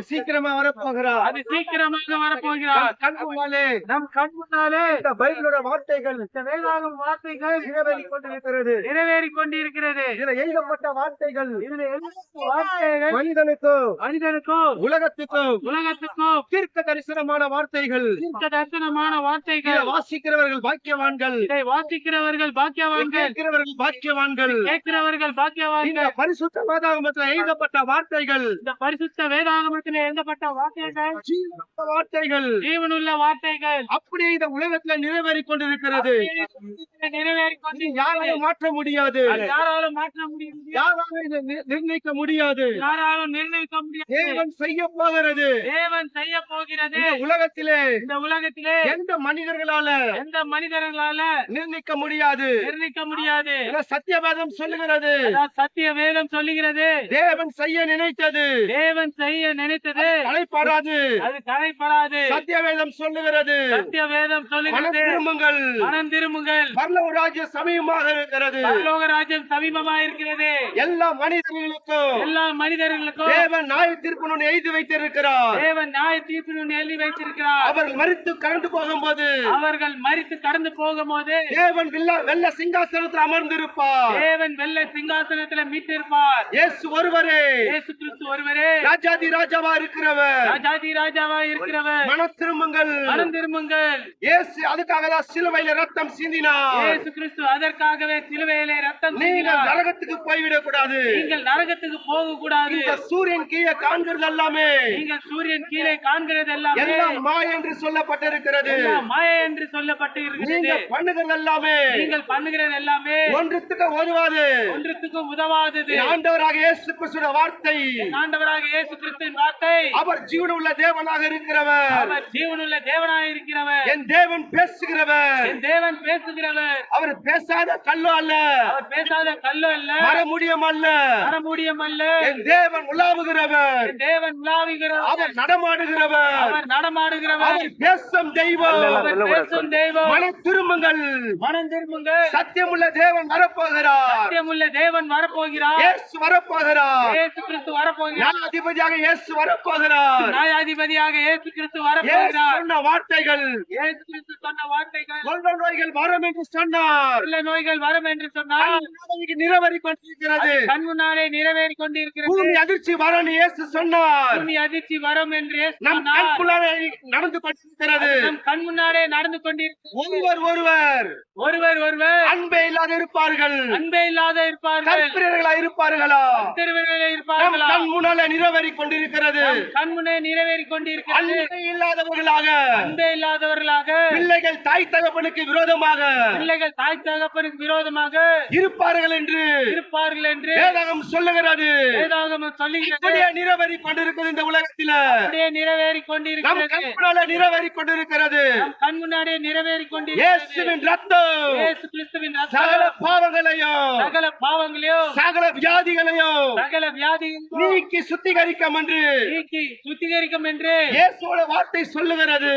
சீக்கிரமா வரப்போகிறார். அது சீக்கிரமாக வரப்போகிறார். கண் முன்னாலே. நம் கண் முன்னாலே. இந்த பைபிளோட வார்த்தைகள். இந்த வேதாகம் வார்த்தைகள் நிறைவேறி கொண்டிருக்கிறது. நிறைவேறிக் கொண்டிருக்கிறது. இதுல எழுதப்பட்ட வார்த்தைகள். இதுல எழுதப்பட்ட வார்த்தைகள் மனிதனுக்கும் மனிதனுக்கும் உலகத்துக்கும் உலகத்துக்கும் தீர்க்க தரிசனமான வார்த்தைகள். தீர்க்க தரிசனமான வார்த்தைகள் வாசிக்கிறவர்கள் பாக்கியவான்கள். இதை வாசிக்கிறவர்கள் பாக்கியவான்கள். கேட்கிறவர்கள் பாக்கியவான்கள். கேட்கிறவர்கள் பாக்கியவான்கள். பரிசுத்த வேதாகமத்தில் எழுதப்பட்ட வார்த்தைகள். இந்த பரிசுத்த வேதாகமத்தில் எழுதப்பட்ட வார்த்தைகள். வார்த்தைகள். ஜீவனுள்ள வார்த்தைகள். அப்படியே இந்த உலகத்துல நிறைவேறிக் கொண்டிருக்கிறது. நிறைவேறிக் கொண்டு யாராலும் மாற்ற முடியாது. யாராலும் மாற்ற முடியும் யாராலும் நிர்ணயிக்க முடியாது. யாராலும் நிர்ணயிக்க முடியாது. தேவன் செய்ய போகிறது. தேவன் செய்ய போகிறது. உலகத்திலே இந்த உலகத்திலே எந்த மனிதர்களால எந்த மனிதர்களால நிர்ணயிக்க முடியாது? நிர்ணயிக்க முடியாது. சத்தியவேதம் சொல்லுகிறது. சத்திய வேதம் சொல்லுகிறது. தேவன் செய்ய நினைத்தது. தேவன் செய்ய நினைத்தது. தலைப்படாது அது சொல்லுகிறது. சத்திய வேதம் சொல்லுகிறது திரும்புங்கள். மனம் திரும்புங்கள். பரலோக ராஜ்யம் சமீபமாக இருக்கிறது. பரலோக ராஜ்யம் சமீபமா இருக்கிறது. எல்லா மனிதர்களுக்கும் எல்லா மனிதர்களுக்கும் தேவன் நியாய தீர்ப்பு எழுதி வைத்திருக்கிறார். தேவன் நியாய தீர்ப்பு எழுதி வைத்திருக்கிறார். அவர்கள் மறித்து கடந்து போகும்போது அவர்கள் மறித்து கடந்து போகும்போது தேவன் வெள்ள வெள்ள சிங்காசனத்தில் அமர்ந்திருப்பார். தேவன் வெள்ளை சிங்காசனத்துல மீட்டிருப்பார். இயேசு ஒருவரே இயேசு கிறிஸ்து ஒருவரே. ராஜாதி ராஜாவா இருக்கிறவர். ராஜாதி ராஜாவா இருக்கிறவர். மன திரும்புங்கள். மனம் திரும்புங்கள். இயேசு அதுக்காக தான் சிலுவையில ரத்தம் சிந்தினார். இயேசு கிறிஸ்து அதற்காகவே சிலுவையிலே ரத்தம் நீங்கள் சிந்தினார். நரகத்துக்கு போய்விடக் கூடாது நீங்கள் நரகத்துக்கு போக கூடாது இந்த சூரியன் கீழே காண்கிறது எல்லாமே நீங்கள் சூரியன் கீழே காண்கிறது எல்லாமே எல்லாம் மாய என்று சொல்லப்பட்டிருக்கிறது. மாயை என்று சொல்லப்பட்டு இருக்கிறது நீங்கள் பண்ணுகிறது எல்லாமே நீங்கள் பண்ணுகிறது எல்லாமே ஒன்றுத்துக்கு உதவாது. ஒன்றுத்துக்கும் உதவாதது. ஆண்டவராக இயேசு கிறிஸ்துவின் வார்த்தை. ஆண்டவராக இயேசு கிறிஸ்துவின் வார்த்தை. அவர் ஜீவனுள்ள தேவனாக இருக்கிறவர். அவர் ஜீவனுள்ள தேவனாய் இருக்கிறவர். என் தேவன் பேசுகிறவர். என் தேவன் பேசுகிறவர். அவர் பேசாத கல்லோ அல்ல. அவர் பேசாத கல்லு அல்ல. மரமுடியம் அல்ல. மரமூடியம் அல்ல. என் தேவன் உலாவுகிறவர். என் தேவன் உலாவுகிறவர். அவர் நடமாடுகிறவர். அவர் நடமாடுகிறவர். அவர் பேசும் தெய்வம். அவர் பேசும் தெய்வம். மன திரும்புங்கள். மனம் திரும்புங்கள். சத்தியமுள்ள தேவன் வரப்போகிறார். சத்தியமுள்ள தேவன் வரப்போகிறார். இயேசு வரப்போகிறார். இயேசு கிறிஸ்து வரப்போகிறார். நியாயாதிபதியாக இயேசு வரப்போகிறார். நியாயாதிபதியாக இயேசு கிறிஸ்து வரப்போகிறார். சொன்ன வார்த்தைகள். இயேசு கிறிஸ்து சொன்ன வார்த்தைகள். கொள்ள நோய்கள் வரும் என்று சொன்னார். உள்ள நோய்கள் வரும் என்று சொன்னால் நிறைவேறி கொண்டிருக்கிறது. கண் முன்னாலே நிறைவேறி கொண்டிருக்கிறது. பூமி அதிர்ச்சி வரும் இயேசு சொன்னார். பூமி அதிர்ச்சி வரும் என்று நம் சொன்னார். கண்குள்ளாக நடந்து கொண்டிருக்கிறது. நம் கண் முன்னாலே நடந்து கொண்டிருக்கிறது. ஒருவர் ஒருவர் ஒருவர் ஒருவர் அன்பே இல்லாத இருப்பார்கள். அன்பே இல்லாத இருப்பார்கள். இருப்பார்களா? இருப்பார்களா கண் முன்னால நிறைவேறி கொண்டிருக்கிறது. கண் முன்னே நிறைவேறி கொண்டிருக்கிறது. அன்பே இல்லாதவர்களாக. அன்பே இல்லாதவர்களாக. பிள்ளைகள் தாய் தகப்பனுக்கு விரோதமாக. பிள்ளைகள் தாய் தகப்பனுக்கு விரோதமாக. இருப்பார்கள் என்று இருப்பார்கள் என்று வேதகம் சொல்லுகிறது. வேதாகமம் சொல்லுகிறது. நிறைவேறி கொண்டிருக்கிறது இந்த உலகத்தில. அப்படியே நிறைவேறி கொண்டிருக்கிறது. கண் முன்னால நிறைவேறி கொண்டிருக்கிறது. கண் முன்னாடியே நிறைவேறி கொண்டிருக்கிறது. இயேசுவின் ரத்தம். இயேசு கிறிஸ்துவின் சகல பாவங்களையும். சகல பாவங்களையும். சகல வியாதிகளையும். சகல வியாதிகளையும் நீக்கி சுத்திகரிக்கும் என்று நீக்கி சுத்திகரிக்கும் என்று இயேசுவோட வார்த்தை சொல்லுகிறது.